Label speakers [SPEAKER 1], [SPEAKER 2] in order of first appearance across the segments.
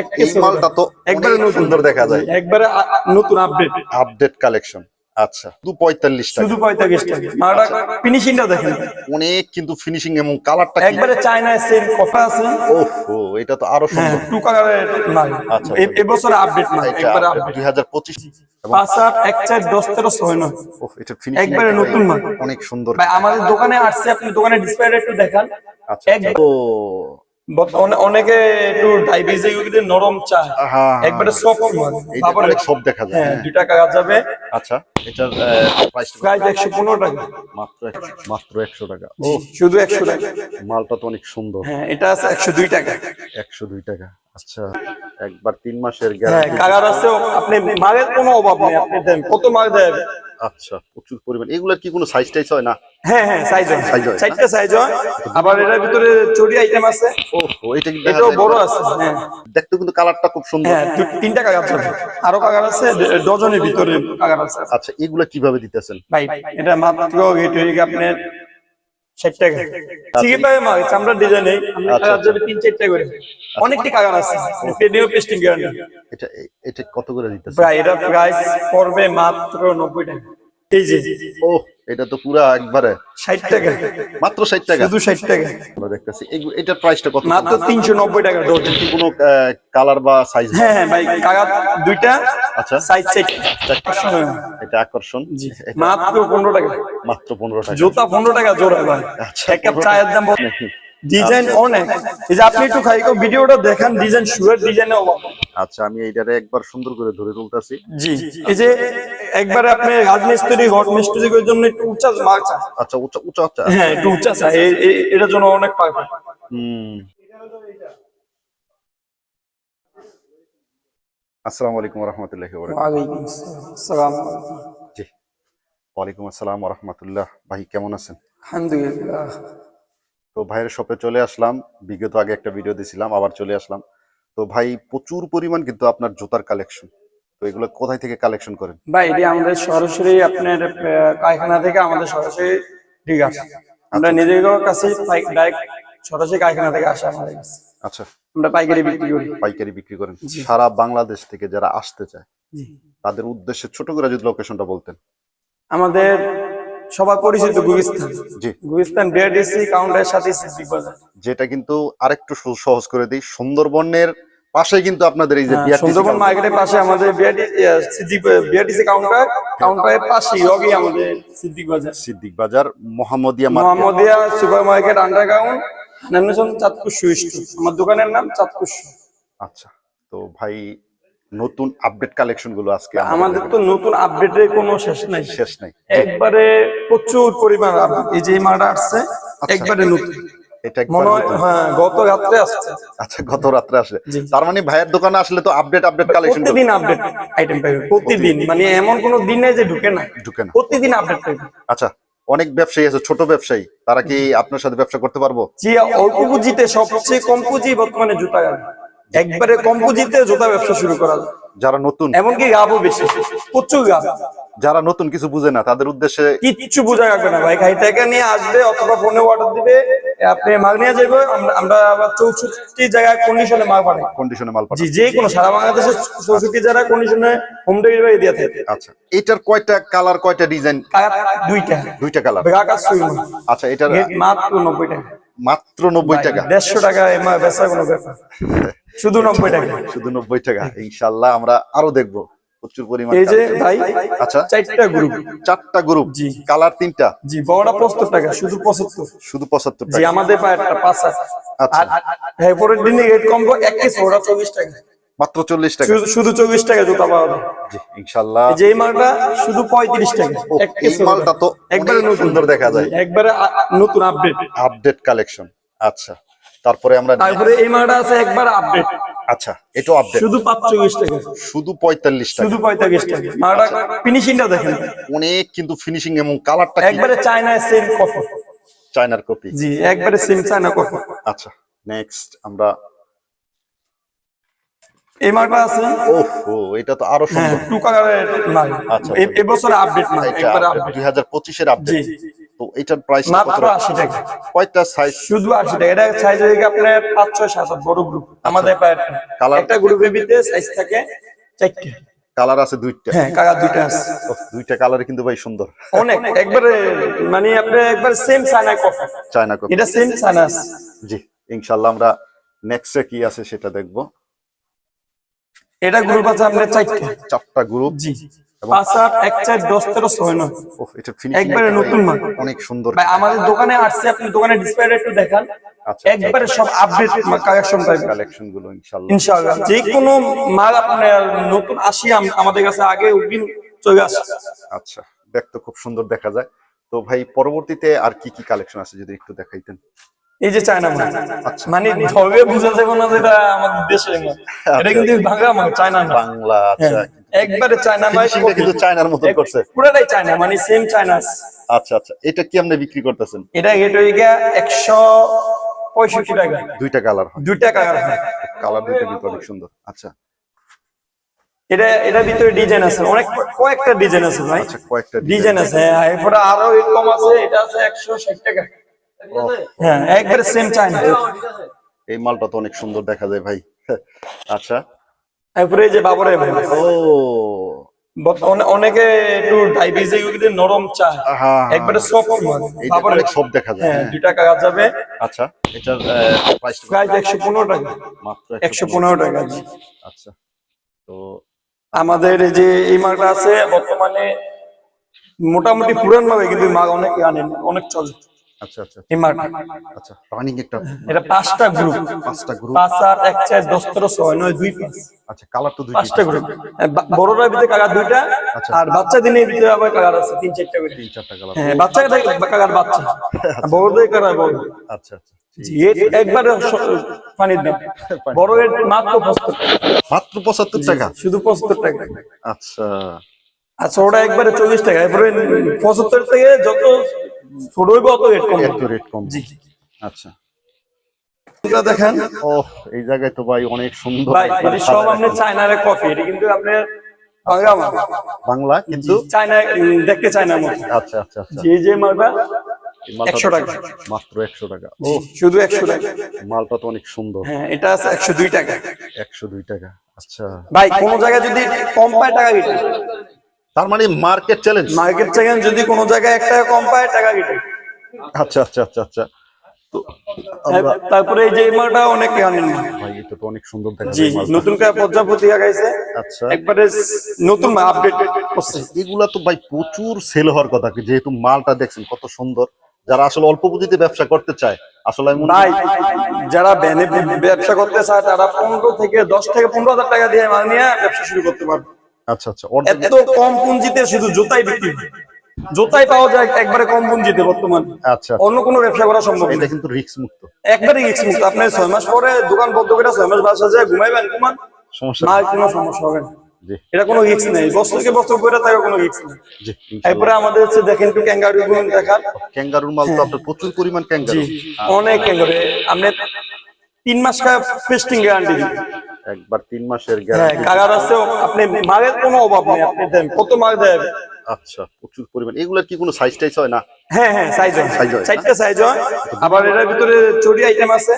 [SPEAKER 1] এক
[SPEAKER 2] এই মালটা তো
[SPEAKER 1] একবারে নতুন
[SPEAKER 2] সুন্দর দেখা যায়।
[SPEAKER 1] একবারে নতুন আপডেট
[SPEAKER 2] আপডেট কালেকশন আচ্ছা পঁয়তাল্লিশ টাকা।
[SPEAKER 1] শুধু পঁয়তাল্লিশ টাকা। মালটা ফিনিশিংটা দেখেন।
[SPEAKER 2] অনেক কিন্তু ফিনিশিং এবং কালারটা
[SPEAKER 1] একবারে চায়না সেম কথা আছে।
[SPEAKER 2] ওহো এটা তো আরও
[SPEAKER 1] হ্যাঁ
[SPEAKER 2] সুন্দর
[SPEAKER 1] টু কালারের মাল।
[SPEAKER 2] আচ্ছা।
[SPEAKER 1] এবছর আপডেট মাল একবারে নতুন মাল।
[SPEAKER 2] অনেক সুন্দর।
[SPEAKER 1] ভাই আমাদের দোকানে আসছে আপনি দোকানে ডিসপ্লেটা একটু দেখান।
[SPEAKER 2] আচ্ছা ও
[SPEAKER 1] অনেকে একটু এগুলো নরম চা
[SPEAKER 2] হ্যাঁ,
[SPEAKER 1] একবারে সফট মানে
[SPEAKER 2] অনেক সব দেখা যায়
[SPEAKER 1] হ্যাঁ
[SPEAKER 2] কাগজ
[SPEAKER 1] দুই টাকা যাবে।
[SPEAKER 2] আচ্ছা। এটার প্রাইস
[SPEAKER 1] টাকা।
[SPEAKER 2] মাত্র মাত্র একশো টাকা। ও
[SPEAKER 1] শুধু একশো টাকা।
[SPEAKER 2] মালটা তো অনেক সুন্দর।
[SPEAKER 1] হ্যাঁ এটা আছে টাকা।
[SPEAKER 2] আচ্ছা। একবার তিন মাসের
[SPEAKER 1] হ্যাঁ
[SPEAKER 2] গ্যারান্টি
[SPEAKER 1] কালার আছে আপনি মালের কোনো অভাব নেই আপনি দেন। কত মাল দেন?
[SPEAKER 2] আচ্ছা প্রচুর পরিমাণ। এগুলোর কি কোনো সাইজ টাইজ হয় না?
[SPEAKER 1] হ্যাঁ হ্যাঁ সাইজ হয়।
[SPEAKER 2] হয়,
[SPEAKER 1] চারটা সাইজ হয়। আবার এটার ভিতরে আইটেম আছে।
[SPEAKER 2] এটা
[SPEAKER 1] এটাও বড় আছে হ্যাঁ।
[SPEAKER 2] দেখতে কিন্তু কালারটা খুব সুন্দর।
[SPEAKER 1] হ্যাঁ তিনটা কাগার আছে। আরও কাগার আছে ডজনের ভিতরে আছে।
[SPEAKER 2] আচ্ছা এগুলা কীভাবে দিতেছেন?
[SPEAKER 1] ভাই এটা মাত্র হয়ে আপনার ষাট টাকা। ঠিক পাবে মা চামড়ার ডিজাইনে
[SPEAKER 2] আচ্ছা,
[SPEAKER 1] যাবে তিন চারটা করে। অনেকটি কাগার আছে। প্রিমিয়াম পেস্টিং গ্যারান্টি
[SPEAKER 2] এটা এটা কত করে দিতেছেন?
[SPEAKER 1] প্রায় এটা প্রাইস পড়বে মাত্র নব্বই টাকা। এই যে।
[SPEAKER 2] ও এটা তো পুরা একবারে
[SPEAKER 1] ষাট টাকা।
[SPEAKER 2] মাত্র ষাট টাকা।
[SPEAKER 1] শুধু ষাট টাকা।
[SPEAKER 2] আমরা দেখতেছি এটা প্রাইসটা কত?
[SPEAKER 1] মাত্র তিনশো নব্বই টাকা ডোজ
[SPEAKER 2] কি কোনো কালার বা সাইজ
[SPEAKER 1] হ্যাঁ হ্যাঁ ভাই কাগজ দুইটা
[SPEAKER 2] আচ্ছা।
[SPEAKER 1] সাইজ সেট
[SPEAKER 2] এটা আকর্ষণ।
[SPEAKER 1] জি। মাত্র পনেরো টাকা।
[SPEAKER 2] মাত্র পনেরো টাকা।
[SPEAKER 1] জুতা পনেরো টাকা জোড়া ভাই।
[SPEAKER 2] আচ্ছা,
[SPEAKER 1] এক কাপ চায়ের দাম ডিজাইন অনেক। এই যে আপনি একটু খাই ভিডিওটা দেখান ডিজাইন শুয়ের ডিজাইনে
[SPEAKER 2] আচ্ছা আমি এইটারে একবার সুন্দর করে ধরে তুলতেছি।
[SPEAKER 1] জি এই যে একবারে আপনি রাজমিস্ত্রি হট মিস্ত্রির জন্য একটু উঁচা
[SPEAKER 2] আচ্ছা উঁচা উঁচা উঁচা।
[SPEAKER 1] হ্যাঁ একটু উঁচা এ- এটার জন্য অনেক পারফেক্ট।
[SPEAKER 2] হুম। আসসালামু আলাইকুম রহমতুল্লাহি
[SPEAKER 1] আসসালাম।
[SPEAKER 2] জি। ওয়ালাইকুম আসসালাম রহমতুল্লাহ ভাই কেমন আছেন?
[SPEAKER 1] আলহামদুলিল্লাহ।
[SPEAKER 2] তো ভাইয়ের শপে চলে আসলাম। বিগত আগে একটা ভিডিও দিছিলাম আবার চলে আসলাম। তো ভাই প্রচুর পরিমাণ কিন্তু আপনার জুতার কালেকশন তো এগুলো কোথায় থেকে কালেকশন করেন?
[SPEAKER 1] ভাই এটি আমাদের সরাসরি আপনার কারখানা থেকে আমাদের সরাসরি ঠিক আছে। আমরা নিজের কাছে ডাইরেক্ট সরাসরি কারখানা থেকে আসে আমাদের কাছে।
[SPEAKER 2] আচ্ছা।
[SPEAKER 1] আমরা পাইকারি বিক্রি করি।
[SPEAKER 2] পাইকারি বিক্রি করেন। সারা বাংলাদেশ থেকে যারা আসতে চায় তাদের উদ্দেশ্যে ছোট করে যদি লোকেশনটা বলতেন।
[SPEAKER 1] আমাদের সবার পরিচিত গুলিস্তান
[SPEAKER 2] জি।
[SPEAKER 1] গুলিস্তান বিআরডিসি কাউন্টারের সাথে সিদ্দিক বাজার
[SPEAKER 2] যেটা কিন্তু আরেকটু সহজ করে দিই সুন্দরবনের পাশে কিন্তু আপনাদের এই যে
[SPEAKER 1] হ্যাঁ, সুন্দরবন মার্কেটের পাশে আমাদের বিআরডিসি কাউন্টার কাউন্টারের পাশে লগি আমাদের Siddique Bazar.
[SPEAKER 2] Siddique Bazar Mohammadia market.
[SPEAKER 1] Mohammadia super market underground নান্নজন Chandpur সুইস্ট। আমার দোকানের নাম চাঁদপুর
[SPEAKER 2] আচ্ছা তো ভাই নতুন আপডেট কালেকশনগুলো আজকে আমাদের
[SPEAKER 1] তো নতুন আপডেটের কোনো শেষ নাই।
[SPEAKER 2] শেষ নাই।
[SPEAKER 1] একবারে প্রচুর পরিমাণ এই যে মাটা আসছে একবারে নতুন।
[SPEAKER 2] এটা
[SPEAKER 1] হয় গত রাত্রে আসছে।
[SPEAKER 2] আচ্ছা গত রাত্রে আসলে তার মানে ভাইয়ের দোকানে আসলে তো আপডেট আপডেট কালেকশন
[SPEAKER 1] প্রতিদিন আপডেট আইটেম প্রতিদিন। মানে এমন কোনো দিন নেই যে ঢুকে না।
[SPEAKER 2] ঢুকে না।
[SPEAKER 1] প্রতিদিন আপডেট
[SPEAKER 2] আচ্ছা অনেক ব্যবসায়ী আছে ছোট ব্যবসায়ী। তারা কি আপনার সাথে ব্যবসা করতে পারব?
[SPEAKER 1] অল্প পুঁজিতে সবচেয়ে কম পুঁজি বর্তমানে জুতা একবারে কম পুঁজিতে জুতা ব্যবসা শুরু করা যায়।
[SPEAKER 2] যারা নতুন।
[SPEAKER 1] এমনকি গাবও বেশি। প্রচুর গাব।
[SPEAKER 2] যারা নতুন কিছু বুঝে না তাদের উদ্দেশ্যে
[SPEAKER 1] কিচ্ছু বোঝা যাবে না ভাই। গাড়ি টাকা নিয়ে আসবে অথবা ফোনে অর্ডার দিবে আপনি মাল নিয়ে যাবে আমরা- আমরা আবার চৌষট্টি জায়গায় কন্ডিশনে মাল পাঠাই।
[SPEAKER 2] কন্ডিশনে মাল
[SPEAKER 1] জি
[SPEAKER 2] পাঠান
[SPEAKER 1] যে কোনো সারা বাংলাদেশের চৌষট্টি জায়গায় কন্ডিশনে হোম ডেলিভারি দিয়ে থাকে।
[SPEAKER 2] আচ্ছা এটার কয়টা কালার কয়টা ডিজাইন
[SPEAKER 1] দুইটা।
[SPEAKER 2] দুইটা কালার আচ্ছা এটার
[SPEAKER 1] মাত্র নব্বই টাকা।
[SPEAKER 2] মাত্র নব্বই টাকা।
[SPEAKER 1] দেড়শো টাকা এমা বেচা কোনো ব্যাপার। শুধু নব্বই টাকা।
[SPEAKER 2] শুধু নব্বই টাকা ইনশাল্লাহ আমরা আরও দেখব। প্রচুর পরিমাণ
[SPEAKER 1] এই যে ভাই
[SPEAKER 2] আচ্ছা
[SPEAKER 1] চারটা গ্রুপ
[SPEAKER 2] চারটা গ্রুপ
[SPEAKER 1] জি।
[SPEAKER 2] কালার তিনটা।
[SPEAKER 1] জি বড়টা পঁচাত্তর টাকা শুধু পঁচাত্তর।
[SPEAKER 2] শুধু পঁচাত্তর
[SPEAKER 1] জি
[SPEAKER 2] টাকা।
[SPEAKER 1] আমাদের পায়েরটা পাঁচ হাজার
[SPEAKER 2] আচ্ছা।
[SPEAKER 1] হ্যাঁ পরের দিনে রেট কমবো এক কেস ওটা চল্লিশ টাকা।
[SPEAKER 2] মাত্র চল্লিশ টাকা।
[SPEAKER 1] শুধু- শুধু চল্লিশ টাকা জুতা পাওয়া যায়।
[SPEAKER 2] জি ইনশাল্লাহ
[SPEAKER 1] এই যে মালটা শুধু পঁয়ত্রিশ টাকা। এক
[SPEAKER 2] মালটা তো
[SPEAKER 1] একবারে নতুন।
[SPEAKER 2] সুন্দর দেখা যায়।
[SPEAKER 1] একবারে নতুন আপডেট
[SPEAKER 2] আপডেট কালেকশন আচ্ছা। তারপরে আমরা
[SPEAKER 1] তারপরে এই মালটা আছে একবার আপডেট
[SPEAKER 2] আচ্ছা এটাও আপডেট
[SPEAKER 1] শুধু পাঁচচল্লিশ টাকা।
[SPEAKER 2] শুধু পঁয়তাল্লিশ টাকা।
[SPEAKER 1] শুধু পঁয়তাল্লিশ টাকা। মালটা ফিনিশিংটা দেখেন।
[SPEAKER 2] অনেক কিন্তু ফিনিশিং এবং কালারটা
[SPEAKER 1] একবারে চায়না সেম কফি
[SPEAKER 2] চায়নার কপি
[SPEAKER 1] জি একবারে সেম চায়না কফি
[SPEAKER 2] আচ্ছা নেক্সট আমরা
[SPEAKER 1] এই মালটা আছে।
[SPEAKER 2] ওহো এটা তো আরও
[SPEAKER 1] হ্যাঁ
[SPEAKER 2] সুন্দর।
[SPEAKER 1] টু কালারের মাল।
[SPEAKER 2] আচ্ছা।
[SPEAKER 1] এবছর আপডেট মাল
[SPEAKER 2] এটা
[SPEAKER 1] একবারে আপডেট
[SPEAKER 2] দুই হাজার পঁচিশের আপডেট
[SPEAKER 1] জি।
[SPEAKER 2] তো এটার প্রাইস
[SPEAKER 1] মাত্র আশি টাকা।
[SPEAKER 2] কয়টা সাইজ
[SPEAKER 1] শুধু আশি টাকা। এটা সাইজ হয়ে গিয়ে আপনার বড় গ্রুপ আমাদের পায়েরটা একটা। গ্রুপের ভিতরে সাইজ থাকে চারটে।
[SPEAKER 2] কালার আছে দুইটা?
[SPEAKER 1] হ্যাঁ কালার দুইটা আছে।
[SPEAKER 2] দুইটা কালারে কিন্তু ভাই সুন্দর।
[SPEAKER 1] অনেক। একবারে মানে আপনি একবার same China copy
[SPEAKER 2] China copy
[SPEAKER 1] এটা সেম চায়না
[SPEAKER 2] জি ইনশাল্লাহ আমরা নেক্সটে কি আছে সেটা দেখব।
[SPEAKER 1] এটা গ্রুপ আছে আপনার চারটে।
[SPEAKER 2] চারটা গ্রুপ
[SPEAKER 1] জি। পাঁচ আট এক চার দশ তেরো ছয় নয়।
[SPEAKER 2] এটা
[SPEAKER 1] একবারে নতুন মাল।
[SPEAKER 2] অনেক সুন্দর
[SPEAKER 1] ভাই আমাদের দোকানে আসছে আপনি দোকানে ডিসপ্লে একটু দেখান।
[SPEAKER 2] আচ্ছা
[SPEAKER 1] একবারে সব আপডেট কালেকশন
[SPEAKER 2] কালেকশনগুলো
[SPEAKER 1] ইনশাআল্লাহ। যে কোনো মাল আপনার নতুন আসি আমাদের কাছে আগে অগ্রিম চলে আসে।
[SPEAKER 2] আচ্ছা দেখতে খুব সুন্দর দেখা যায়। তো ভাই পরবর্তীতে আর কি কি কালেকশন আছে যদি একটু দেখাইতেন?
[SPEAKER 1] এই যে চায়না মাল।
[SPEAKER 2] আচ্ছা।
[SPEAKER 1] মানে বোঝা যাবে না যেটা আমাদের দেশের এটা কিন্তু বাংলা মাল চায়না
[SPEAKER 2] বাংলা আচ্ছা
[SPEAKER 1] একবারে চায়না মাল
[SPEAKER 2] ফিনিশিংটা কিন্তু চায়নার মতন করছে।
[SPEAKER 1] পুরাটাই চায়না মানে সেম চায়না
[SPEAKER 2] আচ্ছা আচ্ছা এটা কি আপনি বিক্রি করতেছেন?
[SPEAKER 1] এটা হয়ে একশো পঁয়ষট্টি টাকা।
[SPEAKER 2] দুইটা কালার হয়।
[SPEAKER 1] দুইটা কালার হয়।
[SPEAKER 2] কালার দুইটা কিন্তু অনেক সুন্দর। আচ্ছা।
[SPEAKER 1] এটা এটার ভিতরে ডিজাইন আছে। অনেক কয়েকটা ডিজাইন আছে ভাই।
[SPEAKER 2] আচ্ছা কয়েকটা
[SPEAKER 1] ডিজাইন। আছে। হ্যাঁ এরপরে আরও কম আছে। এটা আছে একশো ষাট টাকা। হ্যাঁ একবারে সেম চায়না
[SPEAKER 2] এই মালটা তো অনেক সুন্দর দেখা যায় ভাই। আচ্ছা
[SPEAKER 1] এরপরে এই যে বাবরে
[SPEAKER 2] ও।
[SPEAKER 1] অনে- অনেকে একটু ডায়াবেটিস নরম চায়
[SPEAKER 2] হ্যাঁ
[SPEAKER 1] একবারে সফট মাল বাবরে
[SPEAKER 2] সব দেখা যায়।
[SPEAKER 1] হ্যাঁ
[SPEAKER 2] হ্যাঁ।
[SPEAKER 1] টাকা কাজ যাবে।
[SPEAKER 2] আচ্ছা এটার প্রাইস
[SPEAKER 1] প্রাইস একশো পনেরো টাকা।
[SPEAKER 2] মাত্র
[SPEAKER 1] একশো পনেরো টাকা।
[SPEAKER 2] আচ্ছা তো
[SPEAKER 1] আমাদের এই যে এই মালটা আছে বর্তমানে মোটামুটি পুরান ভাবে কিন্তু মাল অনেক আনেন অনেক চলে।
[SPEAKER 2] আচ্ছা আচ্ছা আচ্ছা। রানিং একটা
[SPEAKER 1] এটা পাঁচটা গ্রুপ
[SPEAKER 2] পাঁচটা গ্রুপ
[SPEAKER 1] পাঁচ এক চার দশ তেরো ছয় নয় দুই পাঁচ
[SPEAKER 2] আচ্ছা কালার তো দুইটা
[SPEAKER 1] পাঁচটা গ্রুপ বড়রা ভিতরে দুইটা
[SPEAKER 2] আচ্ছা।
[SPEAKER 1] আর বাচ্চা দিনের ভিতরে আবার কালার আছে তিন চারটা করে।
[SPEAKER 2] তিন চারটা কালার
[SPEAKER 1] হ্যাঁ বাচ্চা কালার বাচ্চা। আর বড়দের কালার বড়
[SPEAKER 2] আচ্ছা আচ্ছা।
[SPEAKER 1] জি, একবারে পানির দাম বড় মাত্র পঁচাত্তর। টাকা
[SPEAKER 2] মাত্র পঁচাত্তর টাকা?
[SPEAKER 1] শুধু পঁচাত্তর টাকা।
[SPEAKER 2] আচ্ছা।
[SPEAKER 1] আর ছোটটা একবারে চল্লিশ টাকা। এরপরে পঁচাত্তর থেকে যত ছোট হইব অত রেট কম
[SPEAKER 2] একটু রেট কম।
[SPEAKER 1] জি
[SPEAKER 2] আচ্ছা।
[SPEAKER 1] দেখেন
[SPEAKER 2] ও এই জায়গায় তো ভাই অনেক সুন্দর
[SPEAKER 1] ভাই এটি সব
[SPEAKER 2] দেখতে।
[SPEAKER 1] চায়নার কফি এটি কিন্তু আপনার বাংলা?
[SPEAKER 2] বাংলা কিন্তু?
[SPEAKER 1] চায়না দেখতে চায়না মতো।
[SPEAKER 2] আচ্ছা আচ্ছা আচ্ছা।
[SPEAKER 1] যে যে মালটা একশো
[SPEAKER 2] তো
[SPEAKER 1] টাকা।
[SPEAKER 2] মাত্র একশো টাকা। ও
[SPEAKER 1] শুধু একশো টাকা।
[SPEAKER 2] মালটা তো অনেক সুন্দর।
[SPEAKER 1] হ্যাঁ এটা আছে একশো দুই টাকা।
[SPEAKER 2] একশো দুই টাকা আচ্ছা।
[SPEAKER 1] ভাই কোন জায়গায় যদি কম পায় টাকা
[SPEAKER 2] তার মানে মার্কেট চ্যালেঞ্জ
[SPEAKER 1] মার্কেট চ্যালেঞ্জ যদি কোন জায়গায় এক টাকা কম পায় টাকা কেটে।
[SPEAKER 2] আচ্ছা আচ্ছা আচ্ছা আচ্ছা। তো
[SPEAKER 1] তারপরে এই যে মালটা অনেকে আনেন।
[SPEAKER 2] ভাই এটা তো অনেক সুন্দর দেখা
[SPEAKER 1] জি নতুন করে প্রজাপতি আগাইছে।
[SPEAKER 2] আচ্ছা।
[SPEAKER 1] একবারে নতুন আপডেট করছে।
[SPEAKER 2] এগুলা তো ভাই প্রচুর সেল হওয়ার কথা যেহেতু মালটা দেখছেন কত সুন্দর। যারা আসলে অল্প পুঁজিতে ব্যবসা করতে চায় আসলে আমি
[SPEAKER 1] ভাই যারা ব্যানে ব্যবসা করতে চায় তারা পনেরো থেকে দশ থেকে পনেরো হাজার টাকা দিয়ে মাল নিয়ে ব্যবসা শুরু করতে পারবে।
[SPEAKER 2] আচ্ছা আচ্ছা
[SPEAKER 1] এত কম পুঁজিতে শুধু জুতাই বিক্রি জুতাই পাওয়া যায় একবারে কম পুঁজিতে বর্তমান।
[SPEAKER 2] আচ্ছা
[SPEAKER 1] অন্য কোনো ব্যবসা করা সম্ভব
[SPEAKER 2] এটা কিন্তু রিস্ক মুক্ত।
[SPEAKER 1] একবারে রিস্ক মুক্ত। আপনি ছয় মাস পরে দোকান বন্ধ করে ছয় মাস বাসা যায় ঘুমাইবেন ঘুমান।
[SPEAKER 2] সমস্যা
[SPEAKER 1] না। কোনো সমস্যা হবে না। এটা কোনো নেই। করে থাকে কোনো নেই। এরপরে আমাদের হচ্ছে দেখেন একটু ক্যাঙ্গারু দেখান
[SPEAKER 2] ক্যাঙ্গারুর মাল তো আপনার প্রচুর পরিমাণ ক্যাঙ্গারু
[SPEAKER 1] অনেক ক্যাঙ্গারু আপনি তিন মাস ফেস্টিং গ্যারান্টি দিন
[SPEAKER 2] একবার তিন মাসের
[SPEAKER 1] হ্যাঁ
[SPEAKER 2] গ্যারান্টি
[SPEAKER 1] কাগার আছে আপনি কোনো অভাব নেই আপনি দেন। কত দেন
[SPEAKER 2] আচ্ছা প্রচুর পরিমাণ। এগুলোর কি কোনো সাইজ টাইজ হয় না?
[SPEAKER 1] হ্যাঁ হ্যাঁ সাইজ হয়।
[SPEAKER 2] হয়।
[SPEAKER 1] চারটা সাইজ হয়। আবার এটার ভিতরে চড়ি আইটেম আছে।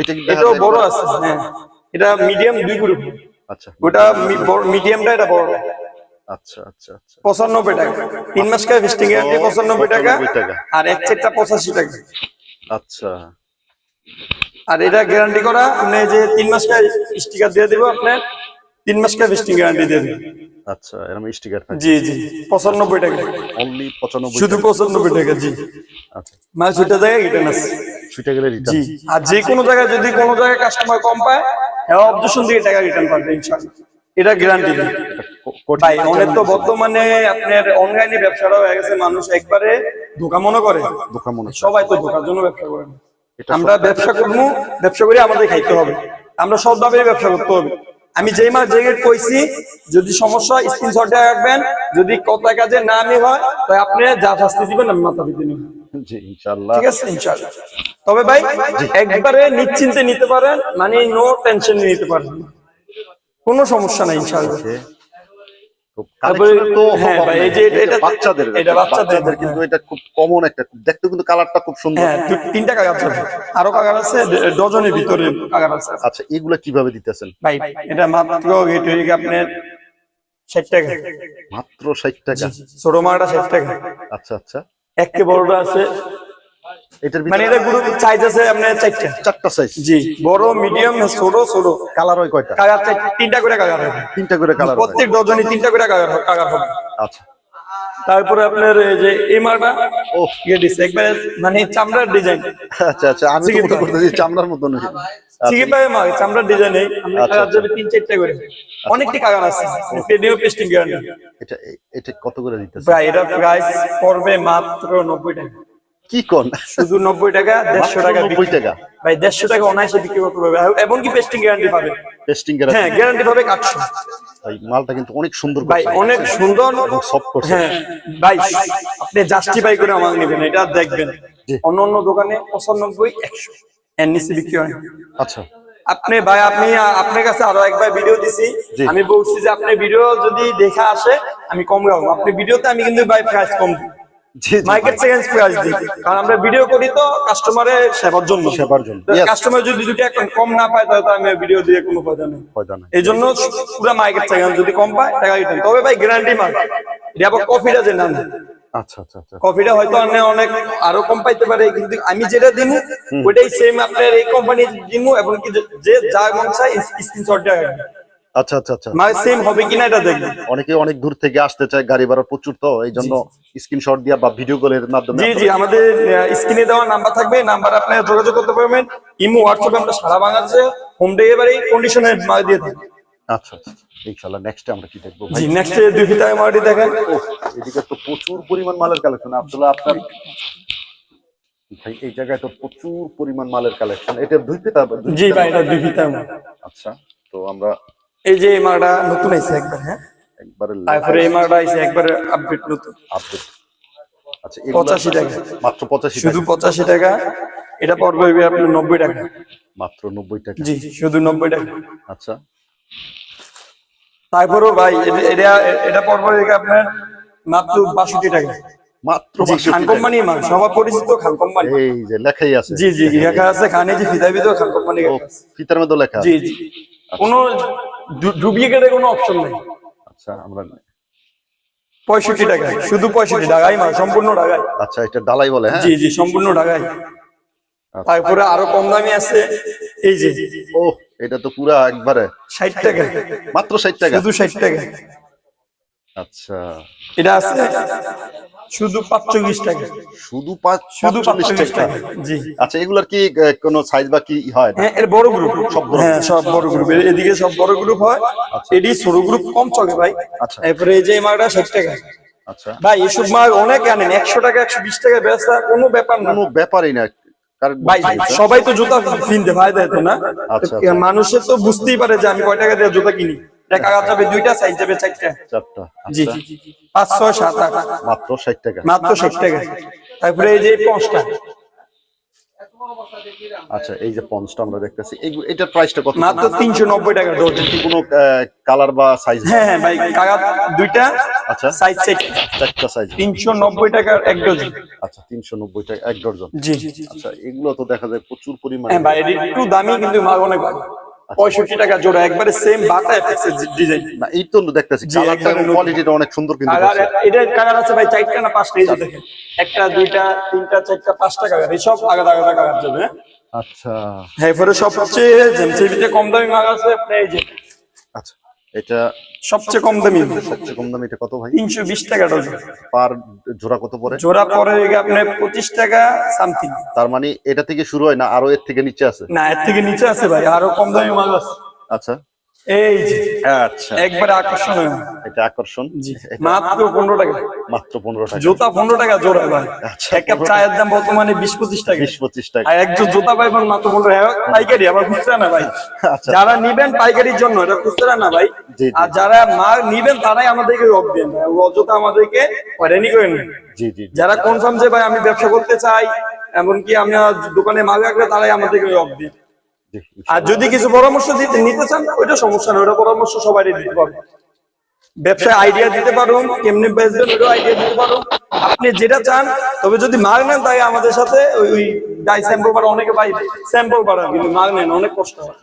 [SPEAKER 2] এটা
[SPEAKER 1] এটাও বড় আছে হ্যাঁ। এটা মিডিয়াম দুই গ্রুপ
[SPEAKER 2] আচ্ছা।
[SPEAKER 1] ওটা মিডিয়ামটা এটা বড়।
[SPEAKER 2] আচ্ছা আচ্ছা আচ্ছা।
[SPEAKER 1] পঁচানব্বই টাকা। তিন মাস কাজ ফিস্টিং গ্যারান্টি পঁচানব্বই টাকা।
[SPEAKER 2] 95 টাকা।
[SPEAKER 1] আর এক চেকটা পঁচাশি টাকা।
[SPEAKER 2] আচ্ছা।
[SPEAKER 1] আর এটা গ্যারান্টি করা আপনি যে তিন মাস কাজ স্টিকার দিয়ে দিব আপনার তিন মাস কাজ ফিস্টিং গ্যারান্টি দিয়ে দিব
[SPEAKER 2] আচ্ছা এরকম স্টিকার
[SPEAKER 1] জি জি পঁচানব্বই টাকা।
[SPEAKER 2] অনলি পঁচানব্বই
[SPEAKER 1] শুধু পঁচানব্বই টাকা জি।
[SPEAKER 2] আচ্ছা।
[SPEAKER 1] মানে দুইটা জায়গায় রিটার্ন আছে।
[SPEAKER 2] ছুটে গেলে
[SPEAKER 1] জি আর যে কোনো জায়গায় যদি কোনো জায়গায় কাস্টমার কম পায় হ্যাঁ অবজেকশন দিয়ে টাকা রিটার্ন পাবে ইনশাআল্লাহ। এটা গ্যারান্টি দিই ভাই অনেক তো বর্তমানে আপনার অনলাইনে ব্যবসাটা হয়ে গেছে মানুষ একবারে ধোকা মনে করে।
[SPEAKER 2] দোকান মনে
[SPEAKER 1] সবাই তো ধোকার জন্য ব্যবসা করে। না। আমরা ব্যবসা করব ব্যবসা করে আমাদের খাইতে হবে। আমরা সৎভাবে ব্যবসা করতে হবে। আমি যেই মাস যে কইছি যদি সমস্যা স্ক্রিনশট রাখবেন। যদি কত কাজে না আমি হয় তাই আপনি যা শাস্তি দিবেন আমি মাথা পিতে নেব। ঠিক আছে ইনশাআল্লাহ। তবে ভাই একবারে নিশ্চিন্তে নিতে পারেন মানে নো টেনশন নিতে পারেন কোনো সমস্যা নাই ইনশাআল্লাহ। তিনটা কাগার আছে। আরও কাগার আছে ডজনের ভিতরে আছে।
[SPEAKER 2] আচ্ছা এগুলা কীভাবে দিতেছেন?
[SPEAKER 1] ভাই এটা মাত্র গেট হয়ে আপনার ষাট টাকা।
[SPEAKER 2] মাত্র ষাট টাকা?
[SPEAKER 1] ছোট মাটা ষাট টাকা।
[SPEAKER 2] আচ্ছা আচ্ছা।
[SPEAKER 1] একে বড়টা আছে
[SPEAKER 2] এটার
[SPEAKER 1] মানে এটা গ্রুপ সাইজ আছে আপনার চারটা।
[SPEAKER 2] চারটা সাইজ
[SPEAKER 1] জি। বড় মিডিয়াম ছোট ছোট।
[SPEAKER 2] কালার হয় কয়টা?
[SPEAKER 1] তিনটা করে হবে।
[SPEAKER 2] তিনটা করে কালার
[SPEAKER 1] প্রত্যেক ডজনে তিনটা করে হবে
[SPEAKER 2] আচ্ছা।
[SPEAKER 1] তারপরে আপনার যে এই
[SPEAKER 2] ও
[SPEAKER 1] ইয়ে একবারে মানে চামড়ার ডিজাইন
[SPEAKER 2] আচ্ছা আচ্ছা। আমি তো
[SPEAKER 1] চিকেন
[SPEAKER 2] মনে করতেছি চামড়ার মতন
[SPEAKER 1] পাবে মা চামড়ার ডিজাইন এই।
[SPEAKER 2] আচ্ছা,
[SPEAKER 1] যাবে তিন চারটা করে। অনেকটি কাগার আছে। পেডিও পেস্টিং গ্যারান্টি
[SPEAKER 2] এটা এটা কত করে দিতেছে
[SPEAKER 1] প্রায় এটা প্রাইস পড়বে মাত্র নব্বই টাকা।
[SPEAKER 2] কি কোন?
[SPEAKER 1] শুধু নব্বই টাকা দেড়শো টাকা
[SPEAKER 2] 90
[SPEAKER 1] বিক্রি।
[SPEAKER 2] টাকা?
[SPEAKER 1] ভাই দেড়শো টাকা অনায়াসে বিক্রি করতে পারবে। এমনকি পেস্টিং গ্যারান্টি পাবে।
[SPEAKER 2] টেস্টিং এর
[SPEAKER 1] হ্যাঁ গ্যারান্টি পাবে কাটশো
[SPEAKER 2] ভাই মালটা কিন্তু অনেক সুন্দর
[SPEAKER 1] ভাই অনেক সুন্দর।
[SPEAKER 2] soft করছে।
[SPEAKER 1] হ্যাঁ ভাই আপনি জাস্টিফাই করে আমাকে নেবেন এটা দেখবেন। অন্য অন্য দোকানে পঁচানব্বই একশো। এর নিচে বিক্রি হয়
[SPEAKER 2] আচ্ছা।
[SPEAKER 1] আপনি ভাই আপনি আপনার কাছে আরও একবার ভিডিও দিছি। আমি বলছি যে আপনি ভিডিও যদি দেখা আসে আমি কম রাখব আপনি ভিডিওতে আমি কিন্তু ভাই প্রাইস কম দিই। প্রাইস দিই কারণ আমরা ভিডিও করি তো সেবার জন্য।
[SPEAKER 2] সেবার জন্য।
[SPEAKER 1] কাস্টমার যদি দুটো এখন কম না পায় তাহলে আমি ভিডিও দিয়ে কোনো ফায়দা নেই।
[SPEAKER 2] পয়দা নাই।
[SPEAKER 1] এই জন্য পুরো মার্কেট সেকেন্ড যদি কম পায় টাকা রিটার্ন তবে ভাই গ্যারান্টি মাল। এটা আবার কফিটা যে না না।
[SPEAKER 2] আচ্ছা আচ্ছা আচ্ছা।
[SPEAKER 1] কফিটা হয়তো অনেক অনেক আরও কম পাইতে পারে। কিন্তু আমি যেটা দিমু ওইটাই সেম আপনার এই কোম্পানি দিমু এবং কি যে- যে যা মন চাই স্ক্রিনশট দেওয়া
[SPEAKER 2] আচ্ছা আচ্ছা আচ্ছা।
[SPEAKER 1] মানে সেম হবে কিনা এটা দেখবেন
[SPEAKER 2] অনেকে অনেক দূর থেকে আসতে চায় গাড়ি ভাড়া প্রচুর তো এই জন্য স্ক্রিনশট দিয়া বা ভিডিও কলের মাধ্যমে
[SPEAKER 1] জি জি আমাদের স্ক্রিনে দেওয়া নাম্বার থাকবে নাম্বার আপনারা যোগাযোগ করতে পারবেন। ইমো হোয়াটসঅ্যাপে আমরা সারা বাংলাদেশে হোম ডেলিভারি কন্ডিশনে মাল দিয়ে থাকি।
[SPEAKER 2] আচ্ছা আচ্ছা ইনশাআল্লাহ নেক্সট আমরা কি দেখব? ভাই
[SPEAKER 1] জি নেক্সট দুই ফিতা এমআরটি দেখেন।
[SPEAKER 2] এদিকে তো প্রচুর পরিমাণ মালের কালেকশন আব্দুল্লাহ আপনার ভাই এই জায়গায় তো প্রচুর পরিমাণ মালের কালেকশন এটা দুই দুই
[SPEAKER 1] জি ভাই এটা দুই ফিতা
[SPEAKER 2] আচ্ছা তো আমরা
[SPEAKER 1] এই যে এই মালটা নতুন আইছে একবার হ্যাঁ?
[SPEAKER 2] একবারে
[SPEAKER 1] তারপরে এই মালটা আইছে একবারে আপডেট নতুন।
[SPEAKER 2] আপডেট আচ্ছা
[SPEAKER 1] 85 টাকা।
[SPEAKER 2] মাত্র পঁচাশি
[SPEAKER 1] শুধু পঁচাশি টাকা। এটা পড়বে আপনার নব্বই টাকা।
[SPEAKER 2] মাত্র নব্বই টাকা।
[SPEAKER 1] জি শুধু নব্বই টাকা।
[SPEAKER 2] আচ্ছা।
[SPEAKER 1] তারপরেও ভাই এটা- এটা এটা পড়বে আপনার মাত্র বাষট্টি টাকা।
[SPEAKER 2] মাত্র
[SPEAKER 1] জি
[SPEAKER 2] 62
[SPEAKER 1] খান
[SPEAKER 2] টাকা।
[SPEAKER 1] কোম্পানি মাল সবার পরিচিত খান কোম্পানি।
[SPEAKER 2] এই যে লেখাই আছে।
[SPEAKER 1] জি জি লেখা আছে খানে যে ফিদা ভিতর খান কোম্পানি
[SPEAKER 2] ফিতার মধ্যে লেখা
[SPEAKER 1] জি জি। কোনো ডুপ্লিকেটের কোনো অপশন নেই।
[SPEAKER 2] আচ্ছা আমরা
[SPEAKER 1] পঁয়ষট্টি টাকা শুধু পঁয়ষট্টি টাকাই মাল সম্পূর্ণ টাকায়।
[SPEAKER 2] আচ্ছা এটা ডালাই বলে হ্যাঁ?
[SPEAKER 1] জি জি সম্পূর্ণ টাকায়। তারপরে আরও কম দামি আছে এই যে।
[SPEAKER 2] ও এটা তো পুরা একবারে।
[SPEAKER 1] ষাট টাকা।
[SPEAKER 2] মাত্র ষাট টাকা?
[SPEAKER 1] শুধু ষাট টাকা।
[SPEAKER 2] আচ্ছা।
[SPEAKER 1] এটা আছে? শুধু পাঁচচল্লিশ টাকা।
[SPEAKER 2] শুধু পাঁচ
[SPEAKER 1] শুধু
[SPEAKER 2] পাঁচচল্লিশ
[SPEAKER 1] পাঁচচল্লিশ
[SPEAKER 2] টাকা।
[SPEAKER 1] টাকা জি।
[SPEAKER 2] আচ্ছা এগুলার কি কোনো সাইজ বা কি হয়
[SPEAKER 1] হ্যাঁ এর বড় গ্রুপ হ্যাঁ সব বড় গ্রুপ এদিকে সব বড় গ্রুপ হয় এডি ছোট গ্রুপ কম চলে ভাই।
[SPEAKER 2] আচ্ছা।
[SPEAKER 1] এরপরে এই যে মালটা ষাট টাকা।
[SPEAKER 2] আচ্ছা।
[SPEAKER 1] ভাই এসব মাল অনেক আনেন একশো টাকা একশো বিশ টাকা ব্যবসা কোনো ব্যাপার না।
[SPEAKER 2] কোনো ব্যাপারই না।
[SPEAKER 1] সবাই তো জুতা কিনতে ভাই দেয় তো না?
[SPEAKER 2] আচ্ছা,
[SPEAKER 1] মানুষের তো বুঝতেই পারে যে আমি কয় টাকা দিয়ে জুতা কিনি। টাকা যাবে দুইটা সাইজ যাবে চারটা।
[SPEAKER 2] চারটা
[SPEAKER 1] জি
[SPEAKER 2] আচ্ছা।
[SPEAKER 1] পাঁচ ছয় সাত আট
[SPEAKER 2] মাত্র ষাট টাকা।
[SPEAKER 1] মাত্র ষাট টাকা। তারপরে এই যে পাঁচটা
[SPEAKER 2] আচ্ছা এই যে পঞ্চটা আমরা দেখতেছি এটার প্রাইসটা কত?
[SPEAKER 1] মাত্র তিনশো নব্বই টাকা ডজন
[SPEAKER 2] কি কোনো কালার বা সাইজ
[SPEAKER 1] হ্যাঁ হ্যাঁ ভাই কাগা দুইটা
[SPEAKER 2] আচ্ছা।
[SPEAKER 1] সাইজ চারটা
[SPEAKER 2] চারটা সাইজ
[SPEAKER 1] তিনশো নব্বই টাকার এক ডজন
[SPEAKER 2] আচ্ছা তিনশো নব্বই টাকা এক ডজন
[SPEAKER 1] জি।
[SPEAKER 2] আচ্ছা এগুলো তো দেখা যায় প্রচুর পরিমাণে।
[SPEAKER 1] হ্যাঁ ভাই একটু দামি কিন্তু অনেক ভালো। পঁয়ষট্টি টাকা জোড়া একবারে সেম বাটা এফএক্স ডিজাইন
[SPEAKER 2] না এই তো দেখতেছি কালারটা কোয়ালিটিটা অনেক সুন্দর কিন্তু
[SPEAKER 1] কাগার এটা কালার আছে ভাই চারটা না পাঁচটা? এই যে দেখেন একটা দুইটা তিনটা চারটা পাঁচটা কালার এই সব আলাদা আলাদা কালার যাবে হ্যাঁ?
[SPEAKER 2] আচ্ছা।
[SPEAKER 1] হ্যাঁ এরপরে সবচেয়ে জেমসিবিতে কম দামি মাল আছে এই যে
[SPEAKER 2] আচ্ছা। এটা
[SPEAKER 1] সবচেয়ে কম দামি
[SPEAKER 2] সবচেয়ে কম দামি এটা কত ভাই?
[SPEAKER 1] তিনশো বিশ টাকা ডজন
[SPEAKER 2] পার জোড়া কত পড়ে?
[SPEAKER 1] জোড়া পরে আপনার পঁচিশ টাকা সামথিং।
[SPEAKER 2] তার মানে এটা থেকে শুরু হয় না আরও এর থেকে নিচে আছে?
[SPEAKER 1] না এর থেকে নিচে আছে ভাই আরও কম দামি মাল আছে।
[SPEAKER 2] আচ্ছা।
[SPEAKER 1] এই যে
[SPEAKER 2] আচ্ছা।
[SPEAKER 1] একবারে আকর্ষণীয়
[SPEAKER 2] এটা আকর্ষণ?
[SPEAKER 1] জি মাত্র পনেরো টাকা।
[SPEAKER 2] মাত্র পনেরো টাকা।
[SPEAKER 1] জুতা পনেরো টাকা জোড়া ভাই।
[SPEAKER 2] আচ্ছা,
[SPEAKER 1] এক কাপ চায়ের দাম বর্তমানে বিশ পঁচিশ টাকা।
[SPEAKER 2] বিশ পঁচিশ টাকা।
[SPEAKER 1] আর একজন জুতা পাইবেন মাত্র পনেরো টাকা। পাইকারি আবার খুচরা না ভাই।
[SPEAKER 2] আচ্ছা।
[SPEAKER 1] যারা নিবেন পাইকারির জন্য এটা খুচরা না ভাই। আর যারা মাল নিবেন তারাই আমাদেরকে রব দেন ভাই। অযথা আমাদেরকে হয়রানি করেন
[SPEAKER 2] জি জি জি।
[SPEAKER 1] যারা কনফার্ম যে ভাই আমি ব্যবসা করতে চাই এমনকি আমি দোকানে মাল রাখলে তারাই আমাদেরকে রব দিন। আর যদি কিছু পরামর্শ দিতে নিতে চান ওইটা সমস্যা না ওটা পরামর্শ সবাই দিতে পারব ব্যবসায় আইডিয়া দিতে পারুন, কেমনি বেচবেন ওইটা আইডিয়া দিতে পারুন। আপনি যেটা চান তবে যদি মার নেন তাই আমাদের সাথে ওই ওই গাই স্যাম্পল অনেকে ভাই স্যাম্পল কিন্তু নেন অনেক কষ্ট হয়।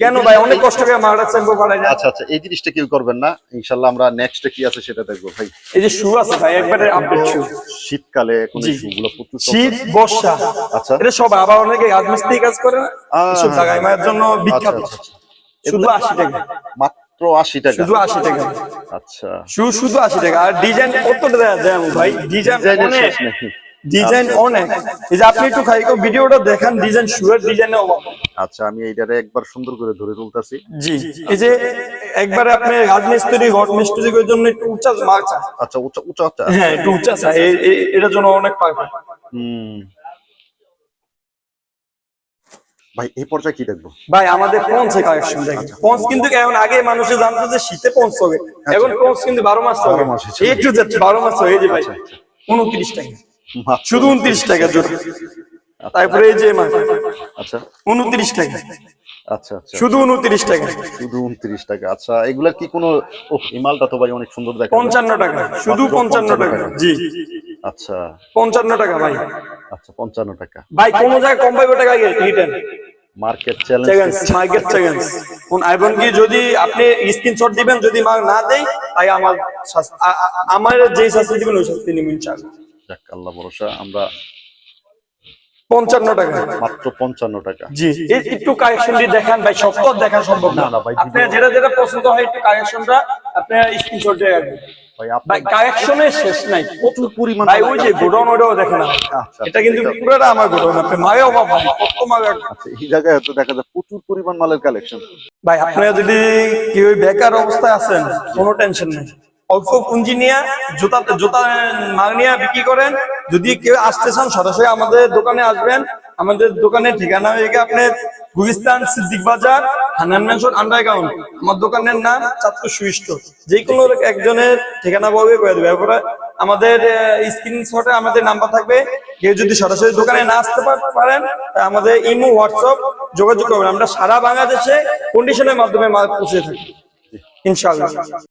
[SPEAKER 1] কেন ভাই? অনেক কষ্ট করে স্যাম্পল না?
[SPEAKER 2] আচ্ছা আচ্ছা এই জিনিসটা কেউ করবেন না। ইনশাল্লাহ আমরা নেক্সট কি আছে সেটা দেখব ভাই।
[SPEAKER 1] এই যে শু আছে ভাই একবারে আপডেট শু
[SPEAKER 2] শীতকালে কোন
[SPEAKER 1] জি।
[SPEAKER 2] শুগুলো প্রচুর
[SPEAKER 1] শীত বর্ষা।
[SPEAKER 2] আচ্ছা।
[SPEAKER 1] এটা সব আবার অনেকে রাজমিস্ত্রি কাজ করে না?
[SPEAKER 2] আহ,
[SPEAKER 1] জায়গায় মায়ের জন্য বিখ্যাত।
[SPEAKER 2] আচ্ছা, আচ্ছা,
[SPEAKER 1] শুধু আশি টাকা।
[SPEAKER 2] মাত্র আশি টাকা।
[SPEAKER 1] শুধু আশি টাকা।
[SPEAKER 2] আচ্ছা।
[SPEAKER 1] শু শুধু আশি টাকা। আর ডিজাইন কতটা দেয়া ভাই? ডিজাইন অনেক। ডিজাইন অনেক। এই যে আপনি একটু খাই ভিডিওটা দেখান ডিজাইন শুয়ের ডিজাইনে
[SPEAKER 2] আচ্ছা আমি এইটারে একবার সুন্দর করে ধরে তুলতেছি।
[SPEAKER 1] জি। এই যে একবারে আপনি রাজমিস্ত্রি ঘট মিস্ত্রি এর জন্য একটু উঁচা মার
[SPEAKER 2] আচ্ছা উঁচা উঁচা
[SPEAKER 1] হ্যাঁ একটু উঁচা এটার জন্য অনেক পারফেক্ট
[SPEAKER 2] হুম। ভাই এই পর্যায়ে কি দেখব?
[SPEAKER 1] ভাই আমাদের পঞ্চে কালেকশন দেখেন। পঞ্চ কিন্তু এখন আগে মানুষে জানতো যে শীতে পঞ্চ হবে। এখন পঞ্চ কিন্তু বারো মাস
[SPEAKER 2] বারো মাসে
[SPEAKER 1] এই যাচ্ছে বারো মাস হয়ে যে ভাই উনত্রিশ টাকা। শুধু উনত্রিশ টাকা জোর তারপরে এই যে মাছ।
[SPEAKER 2] আচ্ছা।
[SPEAKER 1] উনত্রিশ টাকা।
[SPEAKER 2] আচ্ছা আচ্ছা।
[SPEAKER 1] শুধু উনত্রিশ টাকা।
[SPEAKER 2] শুধু উনত্রিশ টাকা। আচ্ছা এগুলার কি কোনো ও এই মালটা তো ভাই অনেক সুন্দর দেখা
[SPEAKER 1] পঞ্চান্ন টাকা। শুধু পঞ্চান্ন টাকা। জি।
[SPEAKER 2] আচ্ছা।
[SPEAKER 1] পঞ্চান্ন টাকা ভাই।
[SPEAKER 2] আচ্ছা পঞ্চান্ন টাকা।
[SPEAKER 1] ভাই কোন জায়গায় কম পাইবে টাকা return.
[SPEAKER 2] Market
[SPEAKER 1] challenge market challenge কোন আইবন কি যদি আপনি স্ক্রিনশট দিবেন যদি মার্ক না দেই তাই আমার আমার যেই শাস্তি দিবেন ওই শাস্তি নিবেন ইনশাআল্লাহ।
[SPEAKER 2] যাক আল্লাহ ভরসা আমরা
[SPEAKER 1] পঞ্চান্ন টাকা।
[SPEAKER 2] মাত্র পঞ্চান্ন টাকা।
[SPEAKER 1] জি একটু কালেকশনটি দেখান ভাই সব দেখা সম্ভব না।
[SPEAKER 2] ভাই,
[SPEAKER 1] আপনার যেটা যেটা পছন্দ হয় একটু কালেকশনটা আপনার স্ক্রিনশট দিয়ে রাখবেন।
[SPEAKER 2] ভাই
[SPEAKER 1] ভাই কালেকশনের শেষ নাই।
[SPEAKER 2] প্রচুর পরিমাণ
[SPEAKER 1] ভাই ওই যে গোডাউন ওটাও দেখেন আপনি।
[SPEAKER 2] আচ্ছা,
[SPEAKER 1] এটা কিন্তু পুরোটা আমার গোডাউন আপনি মাগে অভাব ভাই কত মাগে
[SPEAKER 2] আচ্ছা, এই জায়গায় হয়তো দেখা যায় প্রচুর পরিমাণ মালের কালেকশন
[SPEAKER 1] ভাই আপনারা যদি কেউ বেকার অবস্থায় আছেন কোনো টেনশন নেই। অল্প পুঁজি নিয়ে জুতা জুতা মাল নিয়ে বিক্রি করেন। যদি কেউ আসতে চান সরাসরি আমাদের দোকানে আসবেন। আমাদের দোকানের ঠিকানা হয়ে গিয়ে আপনি গুলিস্তান সিদ্দিক বাজার হানান মেনশন আন্ডারগ্রাউন্ড। আমার দোকানের নাম চাত্র সুইষ্ট। যে কোনো একজনের ঠিকানা বলবে করে দেবে। এরপরে আমাদের স্ক্রিনশটে আমাদের নাম্বার থাকবে। কেউ যদি সরাসরি দোকানে না আসতে পার- পারেন আমাদের ইমো, হোয়াটসঅ্যাপ যোগাযোগ করবেন। আমরা সারা বাংলাদেশে কন্ডিশনের মাধ্যমে মাল পৌঁছে থাকি। ইনশাআল্লাহ।